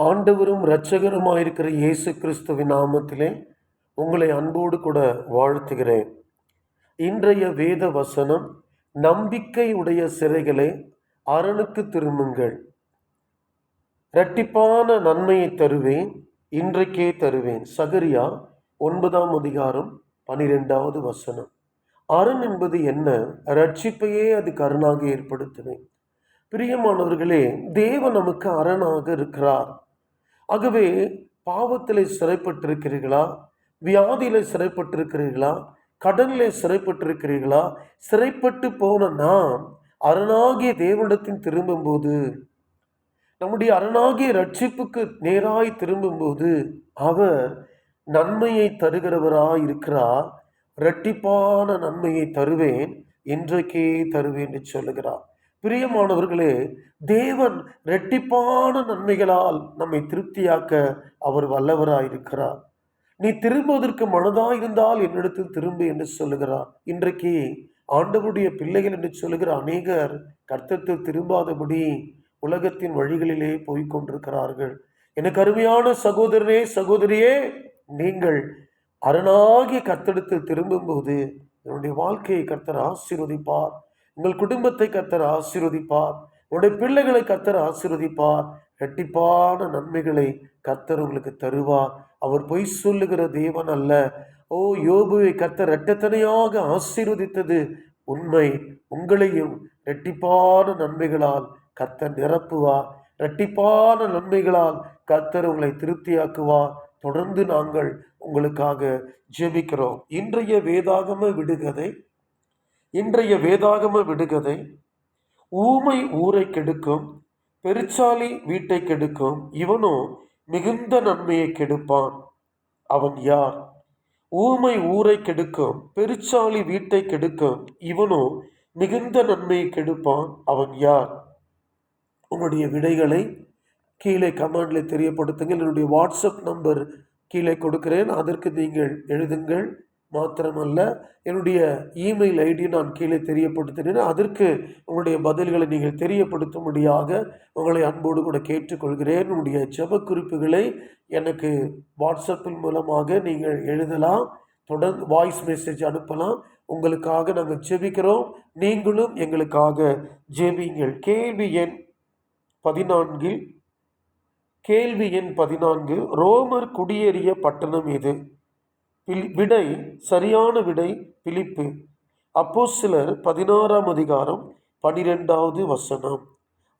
ஆண்டவரும் இரட்சகருமாயிருக்கிற இயேசு கிறிஸ்துவின் நாமத்திலே உங்களை அன்போடு கூட வாழ்த்துகிறேன். இன்றைய வேத வசனம் நம்பிக்கையுடைய சிறைகளை சிறைகளே அரணுக்கு திரும்புங்கள். இரட்டிப்பான நன்மையை தருவேன் இன்றைக்கே தருவேன். சகரியா ஒன்பதாம் அதிகாரம் பனிரெண்டாவது வசனம். அரண் என்பது என்ன? ரட்சிப்பையே அது கருணாக ஏற்படுத்துவேன் பிரியமானவர்களே தேவன் நமக்கு அரணாக இருக்கிறார். ஆகவே பாவத்தில் சிறைப்பட்டிருக்கிறீர்களா? வியாதியில் சிறைப்பட்டிருக்கிறீர்களா? கடனிலே சிறைப்பட்டிருக்கிறீர்களா? சிறைப்பட்டு போன நாம் அரணாகிய தேவனிடத்தில் திரும்பும்போது நம்முடைய அரணாகிய ரட்சிப்புக்கு நேராய் திரும்பும்போது அவர் நன்மையை தருகிறவராய் இருக்கிறார் இரட்டிப்பான நன்மையை தருவேன் இன்றைக்கே தருவேன் என்று சொல்லுகிறார். பிரியமானவர்களே தேவன் இரட்டிப்பான நன்மைகளால் நம்மை திருப்தியாக்க அவர் வல்லவராயிருக்கிறார். நீ திரும்புவதற்கு மனதாயிருந்தால் என்னிடத்தில் திரும்பு என்று சொல்லுகிறார். இன்றைக்கு ஆண்டவருடைய பிள்ளைகள் என்று சொல்லுகிற அநேகர் கர்த்தத்தில் திரும்பாதபடி உலகத்தின் வழிகளிலே போய்க் கொண்டிருக்கிறார்கள் எனக்கு அருமையான சகோதரனே சகோதரியே நீங்கள் அரணாகிய கர்த்தடத்தில் திரும்பும்போது என்னுடைய வாழ்க்கையை கர்த்தர் ஆசீர்வதிப்பார். உங்கள் குடும்பத்தை கர்த்தர் ஆசீர்வதிப்பார். உங்களுடைய பிள்ளைகளை கர்த்தர் ஆசீர்வதிப்பார். இரட்டிப்பான நன்மைகளை கத்தர் உங்களுக்கு தருவார். அவர் பொய் சொல்லுகிற தேவன் அல்ல. ஓ யோபுவை கத்தர் இரட்டத்தனையாக ஆசீர்வதித்தது உண்மை. உங்களையும் இரட்டிப்பான நன்மைகளால் கர்த்தர் நிரப்புவார். இரட்டிப்பான நன்மைகளால் கத்தர் உங்களை திருப்தியாக்குவார். தொடர்ந்து நாங்கள் உங்களுக்காக ஜெபிக்கிறோம். இன்றைய வேதாகம விடுகதை இன்றைய வேதாகம விடுகதை ஊமை ஊரை கெடுக்கும் பெருச்சாலி வீட்டை கெடுக்கும் இவனோ மிகுந்த நன்மையை கெடுப்பான். அவன் யார்? ஊமை ஊரை கெடுக்கும் பெருச்சாலி வீட்டை கெடுக்கும் இவனோ மிகுந்த நன்மையை கெடுப்பான். அவன் யார்? உங்களுடைய விடைகளை கீழே கமெண்டில் தெரியப்படுத்துங்கள். என்னுடைய வாட்ஸ்அப் நம்பர் கீழே கொடுக்கிறேன். அதற்கு நீங்கள் எழுதுங்கள். மாத்திரமல்ல என்னுடைய இமெயில் ஐடி நான் கீழே தெரியப்படுத்தினேன். அதற்கு உங்களுடைய பதில்களை நீங்கள் தெரியப்படுத்தும்படியாக உங்களை அன்போடு கூட கேட்டுக்கொள்கிறேன். உங்களுடைய ஜெப குறிப்புகளை எனக்கு வாட்ஸ்அப்பின் மூலமாக நீங்கள் எழுதலாம் தொடர்ந்து வாய்ஸ் மெசேஜ் அனுப்பலாம். உங்களுக்காக நாங்கள் ஜெபிக்கிறோம். நீங்களும் எங்களுக்காக ஜெபிங்கள் கேள்வி எண் பதினான்கில் கேள்வி எண் பதினான்கு ரோமர் குடியேறிய பட்டணம் எது? பிலி விடை சரியான விடை பிலிப்பு. அப்போ சிலர் பதினாறாம் அதிகாரம் பனிரெண்டாவது வசனம்.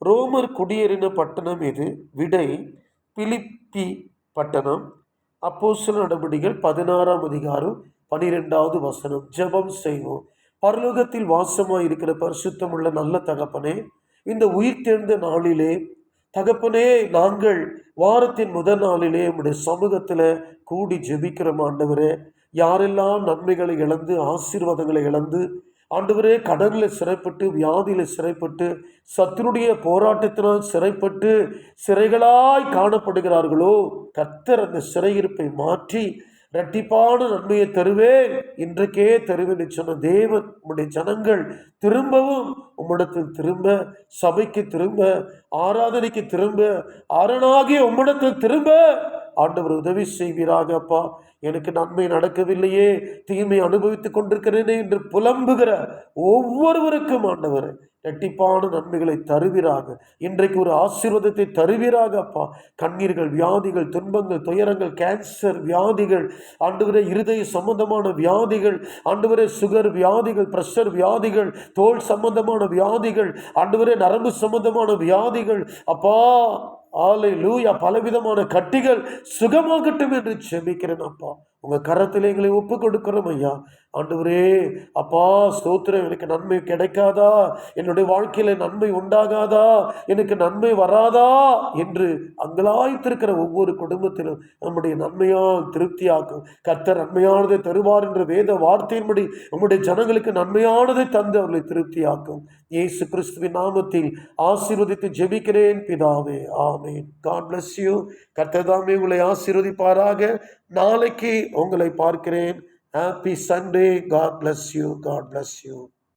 ரோமர் குடியேறின பட்டணம் எது? விடை பிலிப்பி பட்டணம். அப்போ சில நடவடிக்கைகள் பதினாறாம் அதிகாரம் பனிரெண்டாவது வசனம். ஜெபம் செய்வோம். பரலோகத்தில் வாசமாக இருக்கிற பரிசுத்தமுள்ள நல்ல தகப்பனே இந்த உயிர் தேர்ந்த நாளிலே தகப்பனே நாங்கள் வாரத்தின் முதல் நாளிலே உடைய சமூகத்தில் கூடி ஜெபிக்கிறோம் ஆண்டவரே யாரெல்லாம் நன்மைகளை இழந்து ஆசீர்வாதங்களை இழந்து ஆண்டவரே கடனில் சிறைப்பட்டு வியாதியில் சிறைப்பட்டு சத்துருடைய போராட்டத்தினால் சிறைப்பட்டு சிறைகளாய் காணப்படுகிறார்களோ கர்த்தர் அந்த சிறையிருப்பை மாற்றி இரட்டிப்பான நன்மையை தருவேன். இன்றைக்கே தருவேன் சொன்ன தேவன் உம்முடைய ஜனங்கள் திரும்பவும் உம்மிடத்தில் திரும்ப சபைக்கு திரும்ப ஆராதனைக்கு திரும்ப அரணாகிய உம்மிடத்தில் திரும்ப ஆண்டவர் உதவி செய்வீராக அப்பா. எனக்கு நன்மை நடக்கவில்லையே. தீமை அனுபவித்துக் கொண்டிருக்கிறேனே என்று புலம்புகிற ஒவ்வொருவருக்கும் ஆண்டவர் இரட்டிப்பான நன்மைகளை தருவீராக. இன்றைக்கு ஒரு ஆசீர்வாதத்தை தருவீராக அப்பா. கண்ணீர்கள் வியாதிகள் துன்பங்கள் துயரங்கள் கேன்சர் வியாதிகள் ஆண்டுவரே இருதய சம்பந்தமான வியாதிகள் ஆண்டுவரே சுகர் வியாதிகள் ப்ரெஷர் வியாதிகள் தோல் சம்பந்தமான வியாதிகள் ஆண்டுவரே நரம்பு சம்பந்தமான வியாதிகள் அப்பா. ஆலை லூயா பலவிதமான கட்டிகள் சுகமாகட்டும் என்று செபிக்கிறேன் அப்பா. உங்கள் கரத்தில் எங்களை ஒப்பு கொடுக்கிறோம் ஐயா. ஆண்டவரே அப்பா ஸ்தோத்திரம். எனக்கு நன்மை கிடைக்காதா? என்னுடைய வாழ்க்கையில் நன்மை உண்டாகாதா? எனக்கு நன்மை வராதா? என்று அங்கலாய்த்திருக்கிற ஒவ்வொரு குடும்பத்திலும் நம்முடைய நன்மையால் திருப்தியாக்கும். கர்த்தர் நன்மையானதை தருவார் என்ற வேத வார்த்தையின்படி நம்முடைய ஜனங்களுக்கு நன்மையானதை தந்து அவர்களை திருப்தியாக்கும். இயேசு கிறிஸ்துவின் நாமத்தில் ஆசீர்வதித்து ஜெபிக்கிறேன் பிதாவே. ஆமேன். காட் பிளஸ் யூ கர்த்தர் தாமே உங்களை ஆசீர்வதிப்பாராக. நாளைக்கு உங்களை பார்க்கிறேன். Happy Sunday God bless you God bless you